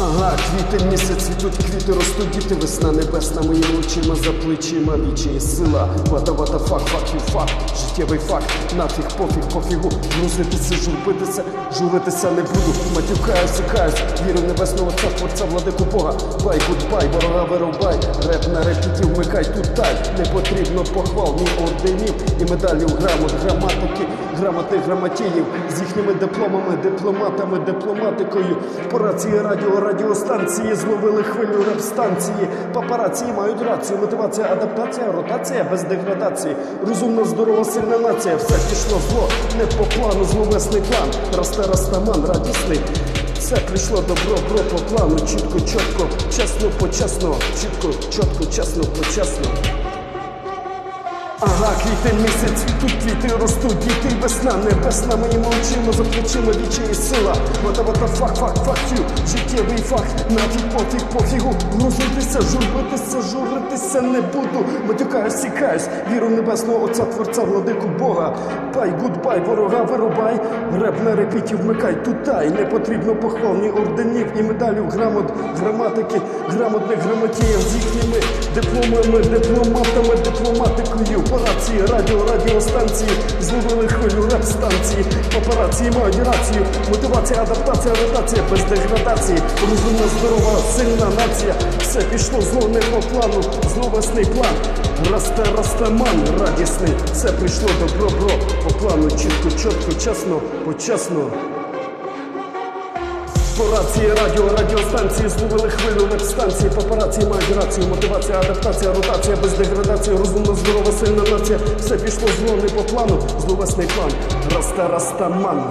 Ага, квітень місяць цвітуть квіти, ростуть діти, весна небесна моїми очима за плечима, вічі і сила. Вата, вата, фак, фак, ю, фак, життєвий факт, нафіг, пофіг, пофігу, грузитися, журбитися, журитися не буду. Матюкаюся, каюсь, віру небесного отця, творця, владику Бога. Бай, гудбай, ворога вирубай, реп на репіті, вмикай тут тай. Не потрібно похвал, ні орденів і медалів, грамот, граматики, грамоти, грамотіїв з їхніми дипломами, дипломатами, дипломатикою. По рації радіо, радіостанції зловили хвилю реп-станції. Папарації мають рацію, мотивація, адаптація, ротація без деградації. Розумна, здорова, сильна нація. Все пішло зло, не по плану, зловесний план. Росте растаман, радісний. Все прийшло добро, бро по плану, чітко, чітко, чесно, почесно, чітко, чітко, чесно, почесно. Ага, квітень місяць, тут квіти ростуть, діти, весна, небесна, моїми очима, за плечима вічі і сила. Вата, вата, фак, фак, фак, ю, життєвий факт, нафіг, пофіг, пофігу, грузитися, журбитися, журитися не буду. Матюкаюсь, сікаюсь, віру небесного Отця, Творця, владику Бога. Бай, гудбай, ворога вирубай, реп на репіті вмикай тутай. Не потрібно похвал, ні орденів і медалів, грамот, граматики, грамотних грамотіїв з їхніми дипломами, дипломатами, дипломатикою. По рації, радіо, радіостанції, зловили хвилю реп-станції. Папарації мають рацію, мотивація, адаптація, ротація без деградації. Розумна, здорова, сильна нація. Все пішло зло не по плану, зловесний план. Росте, росте ман радісний. Все прийшло добро, бро, по плану, чітко, чітко, чесно, почесно. По рації, радіо, радіостанції зловили хвилю веб-станції, папарації мають рацію, мотивація, адаптація, ротація, без деградації, розумна, здорова, сильна нація. Все пішло зло не по плану, зловесний план. Раста, раста, ман.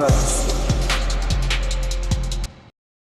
Радість.